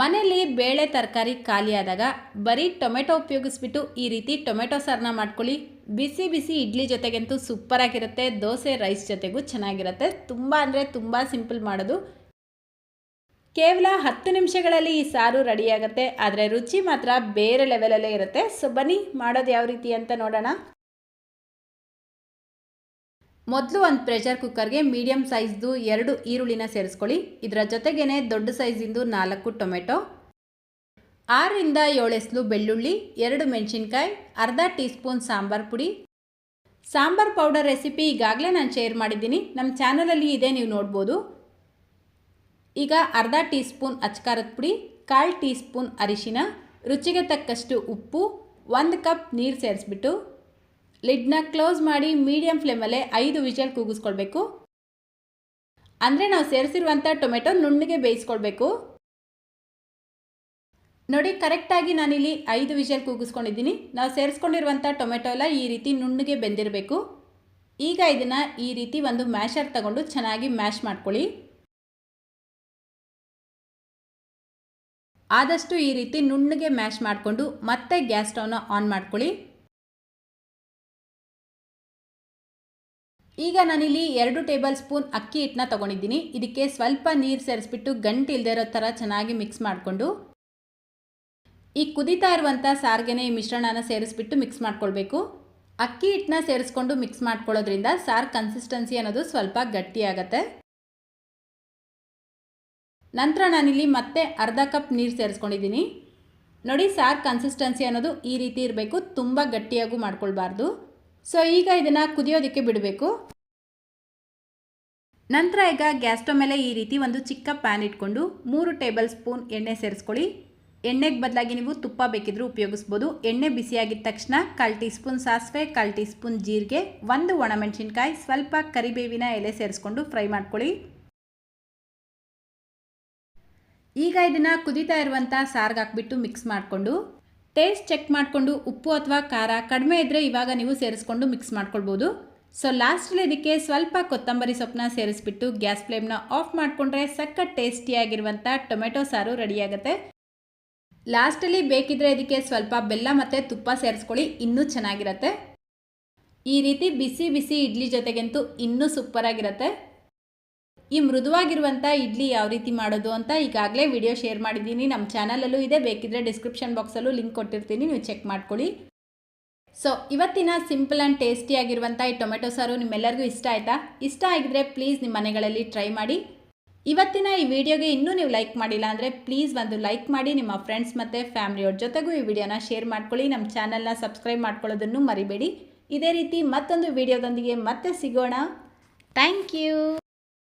ಮನೆಯಲ್ಲಿ ಬೇಳೆ ತರಕಾರಿ ಖಾಲಿಯಾದಾಗ ಬರೀ ಟೊಮೆಟೊ ಉಪಯೋಗಿಸ್ಬಿಟ್ಟು ಈ ರೀತಿ ಟೊಮೆಟೊ ಸಾರನ್ನ ಮಾಡ್ಕೊಳ್ಳಿ. ಬಿಸಿ ಬಿಸಿ ಇಡ್ಲಿ ಜೊತೆಗಂತೂ ಸೂಪರಾಗಿರುತ್ತೆ ದೋಸೆ ರೈಸ್ ಜೊತೆಗೂ ಚೆನ್ನಾಗಿರುತ್ತೆ. ತುಂಬ ಅಂದರೆ ತುಂಬ ಸಿಂಪಲ್ ಮಾಡೋದು. ಕೇವಲ ಹತ್ತು ನಿಮಿಷಗಳಲ್ಲಿ ಈ ಸಾರು ರೆಡಿಯಾಗುತ್ತೆ ಆದರೆ ರುಚಿ ಮಾತ್ರ ಬೇರೆ ಲೆವೆಲಲ್ಲೇ ಇರುತ್ತೆ. ಸೊ ಬನ್ನಿ ಮಾಡೋದು ಯಾವ ರೀತಿ ಅಂತ ನೋಡೋಣ. ಮೊದಲು ಒಂದು ಪ್ರೆಷರ್ ಕುಕ್ಕರ್ಗೆ ಮೀಡಿಯಮ್ ಸೈಜ್ದು ಎರಡು ಈರುಳ್ಳಿನ ಸೇರಿಸ್ಕೊಳ್ಳಿ. ಇದರ ಜೊತೆಗೇ ದೊಡ್ಡ ಸೈಜಿಂದು ನಾಲ್ಕು ಟೊಮೆಟೊ. ಆರರಿಂದ ಏಳು ಎಸ್ಲು ಬೆಳ್ಳುಳ್ಳಿ, ಎರಡು ಮೆಣಸಿನ್ಕಾಯಿ, ಅರ್ಧ ಟೀ ಸ್ಪೂನ್ ಸಾಂಬಾರ್ ಪುಡಿ. ಸಾಂಬಾರ್ ಪೌಡರ್ ರೆಸಿಪಿ ಈಗಾಗಲೇ ನಾನು ಶೇರ್ ಮಾಡಿದ್ದೀನಿ. ನಮ್ಮ ಚಾನಲಲ್ಲಿ ಇದೆ, ನೀವು ನೋಡ್ಬೋದು. ಈಗ ಅರ್ಧ ಟೀ ಸ್ಪೂನ್ ಅಚ್ಕಾರದ ಪುಡಿ, ಕಾಲು ಟೀ ಸ್ಪೂನ್ ಅರಿಶಿನ, ರುಚಿಗೆ ತಕ್ಕಷ್ಟು ಉಪ್ಪು, ಒಂದು ಕಪ್ ನೀರು ಸೇರಿಸ್ಬಿಟ್ಟು ಲಿಡ್ನ ಕ್ಲೋಸ್ ಮಾಡಿ ಮೀಡಿಯಂ ಫ್ಲೇಮಲ್ಲೇ ಐದು ವಿಷಲ್ ಕೂಗಿಸ್ಕೊಳ್ಬೇಕು. ಅಂದರೆ ನಾವು ಸೇರಿಸಿರುವಂಥ ಟೊಮೆಟೊ ನುಣ್ಣಗೆ ಬೇಯಿಸ್ಕೊಳ್ಬೇಕು. ನೋಡಿ, ಕರೆಕ್ಟಾಗಿ ನಾನಿಲ್ಲಿ ಐದು ವಿಷಲ್ ಕೂಗಿಸ್ಕೊಂಡಿದ್ದೀನಿ. ನಾವು ಸೇರಿಸ್ಕೊಂಡಿರುವಂಥ ಟೊಮೆಟೊ ಎಲ್ಲ ಈ ರೀತಿ ನುಣ್ಣಗೆ ಬೆಂದಿರಬೇಕು. ಈಗ ಇದನ್ನು ಈ ರೀತಿ ಒಂದು ಮ್ಯಾಶರ್ ತಗೊಂಡು ಚೆನ್ನಾಗಿ ಮ್ಯಾಶ್ ಮಾಡ್ಕೊಳ್ಳಿ. ಆದಷ್ಟು ಈ ರೀತಿ ನುಣ್ಣಗೆ ಮ್ಯಾಶ್ ಮಾಡಿಕೊಂಡು ಮತ್ತೆ ಗ್ಯಾಸ್ ಸ್ಟವ್ನ ಆನ್ ಮಾಡ್ಕೊಳ್ಳಿ. ಈಗ ನಾನಿಲ್ಲಿ ಎರಡು ಟೇಬಲ್ ಸ್ಪೂನ್ ಅಕ್ಕಿ ಹಿಟ್ಟನ್ನ ತೊಗೊಂಡಿದ್ದೀನಿ. ಇದಕ್ಕೆ ಸ್ವಲ್ಪ ನೀರು ಸೇರಿಸ್ಬಿಟ್ಟು ಗಂಟು ಇಲ್ಲದೆ ಇರೋ ಥರ ಚೆನ್ನಾಗಿ ಮಿಕ್ಸ್ ಮಾಡಿಕೊಂಡು, ಈ ಕುದೀತಾ ಇರುವಂಥ ಸಾರಿಗೆನೆ ಈ ಮಿಶ್ರಣನ ಸೇರಿಸ್ಬಿಟ್ಟು ಮಿಕ್ಸ್ ಮಾಡ್ಕೊಳ್ಬೇಕು. ಅಕ್ಕಿ ಹಿಟ್ಟನ್ನ ಸೇರಿಸ್ಕೊಂಡು ಮಿಕ್ಸ್ ಮಾಡ್ಕೊಳ್ಳೋದ್ರಿಂದ ಸಾರ್ ಕನ್ಸಿಸ್ಟೆನ್ಸಿ ಅನ್ನೋದು ಸ್ವಲ್ಪ ಗಟ್ಟಿಯಾಗತ್ತೆ ನಂತರ ನಾನಿಲ್ಲಿ ಮತ್ತೆ ಅರ್ಧ ಕಪ್ ನೀರು ಸೇರಿಸ್ಕೊಂಡಿದ್ದೀನಿ. ನೋಡಿ ಸಾರ್ ಕನ್ಸಿಸ್ಟೆನ್ಸಿ ಅನ್ನೋದು ಈ ರೀತಿ ಇರಬೇಕು, ತುಂಬ ಗಟ್ಟಿಯಾಗೂ ಮಾಡ್ಕೊಳ್ಬಾರ್ದು. ಸೊ ಈಗ ಇದನ್ನು ಕುದಿಯೋದಕ್ಕೆ ಬಿಡಬೇಕು. ನಂತರ ಈಗ ಗ್ಯಾಸ್ ಮೇಲೆ ಈ ರೀತಿ ಒಂದು ಚಿಕ್ಕ ಪ್ಯಾನ್ ಇಟ್ಕೊಂಡು ಮೂರು ಟೇಬಲ್ ಸ್ಪೂನ್ ಎಣ್ಣೆ ಸೇರಿಸ್ಕೊಳ್ಳಿ. ಎಣ್ಣೆಗೆ ಬದಲಾಗಿ ನೀವು ತುಪ್ಪ ಬೇಕಿದ್ರೂ ಉಪಯೋಗಿಸ್ಬೋದು. ಎಣ್ಣೆ ಬಿಸಿಯಾಗಿದ್ದ ತಕ್ಷಣ ಕಾಲು ಟೀ ಸ್ಪೂನ್ ಸಾಸಿವೆ, ಕಾಲು ಟೀ ಸ್ಪೂನ್ ಜೀರಿಗೆ, ಒಂದು ಒಣಮೆಣಸಿನ್ಕಾಯಿ, ಸ್ವಲ್ಪ ಕರಿಬೇವಿನ ಎಲೆ ಸೇರಿಸ್ಕೊಂಡು ಫ್ರೈ ಮಾಡ್ಕೊಳ್ಳಿ. ಈಗ ಇದನ್ನು ಕುದೀತಾ ಇರುವಂಥ ಸಾರ್ಗೆ ಹಾಕ್ಬಿಟ್ಟು ಮಿಕ್ಸ್ ಮಾಡಿಕೊಂಡು ಟೇಸ್ಟ್ ಚೆಕ್ ಮಾಡಿಕೊಂಡು ಉಪ್ಪು ಅಥವಾ ಖಾರ ಕಡಿಮೆ ಇದ್ದರೆ ಇವಾಗ ನೀವು ಸೇರಿಸ್ಕೊಂಡು ಮಿಕ್ಸ್ ಮಾಡ್ಕೊಳ್ಬೋದು. ಸೊ ಲಾಸ್ಟಲ್ಲಿ ಇದಕ್ಕೆ ಸ್ವಲ್ಪ ಕೊತ್ತಂಬರಿ ಸೊಪ್ಪನ್ನ ಸೇರಿಸ್ಬಿಟ್ಟು ಗ್ಯಾಸ್ ಫ್ಲೇಮ್ನ ಆಫ್ ಮಾಡಿಕೊಂಡ್ರೆ ಸಖತ್ ಟೇಸ್ಟಿಯಾಗಿರುವಂಥ ಟೊಮೆಟೊ ಸಾರು ರೆಡಿಯಾಗುತ್ತೆ ಲಾಸ್ಟಲ್ಲಿ ಬೇಕಿದ್ರೆ ಇದಕ್ಕೆ ಸ್ವಲ್ಪ ಬೆಲ್ಲ ಮತ್ತು ತುಪ್ಪ ಸೇರಿಸ್ಕೊಳ್ಳಿ, ಇನ್ನೂ ಚೆನ್ನಾಗಿರುತ್ತೆ. ಈ ರೀತಿ ಬಿಸಿ ಬಿಸಿ ಇಡ್ಲಿ ಜೊತೆಗಂತೂ ಇನ್ನೂ ಸೂಪರಾಗಿರುತ್ತೆ ಈ ಮೃದುವಾಗಿರುವಂಥ ಇಡ್ಲಿ ಯಾವ ರೀತಿ ಮಾಡೋದು ಅಂತ ಈಗಾಗಲೇ ವಿಡಿಯೋ ಶೇರ್ ಮಾಡಿದ್ದೀನಿ. ನಮ್ಮ ಚಾನಲಲ್ಲೂ ಇದೆ. ಬೇಕಿದ್ರೆ ಡಿಸ್ಕ್ರಿಪ್ಷನ್ ಬಾಕ್ಸಲ್ಲೂ ಲಿಂಕ್ ಕೊಟ್ಟಿರ್ತೀನಿ. ನೀವು ಚೆಕ್ ಮಾಡ್ಕೊಳ್ಳಿ. ಸೊ ಇವತ್ತಿನ ಸಿಂಪಲ್ ಆ್ಯಂಡ್ ಟೇಸ್ಟಿಯಾಗಿರುವಂಥ ಈ ಟೊಮೆಟೊ ಸಾರು ನಿಮ್ಮೆಲ್ಲರಿಗೂ ಇಷ್ಟ ಆಯಿತಾ? ಇಷ್ಟ ಆಗಿದ್ರೆ ಪ್ಲೀಸ್ ನಿಮ್ಮ ಮನೆಗಳಲ್ಲಿ ಟ್ರೈ ಮಾಡಿ. ಇವತ್ತಿನ ಈ ವಿಡಿಯೋಗೆ ಇನ್ನೂ ನೀವು ಲೈಕ್ ಮಾಡಿಲ್ಲ ಅಂದರೆ ಪ್ಲೀಸ್ ಒಂದು ಲೈಕ್ ಮಾಡಿ. ನಿಮ್ಮ ಫ್ರೆಂಡ್ಸ್ ಮತ್ತು ಫ್ಯಾಮಿಲಿಯವ್ರ ಜೊತೆಗೂ ಈ ವಿಡಿಯೋನ ಶೇರ್ ಮಾಡ್ಕೊಳ್ಳಿ. ನಮ್ಮ ಚಾನಲ್ನ ಸಬ್ಸ್ಕ್ರೈಬ್ ಮಾಡ್ಕೊಳ್ಳೋದನ್ನು ಮರಿಬೇಡಿ. ಇದೇ ರೀತಿ ಮತ್ತೊಂದು ವಿಡಿಯೋದೊಂದಿಗೆ ಮತ್ತೆ ಸಿಗೋಣ. Thank you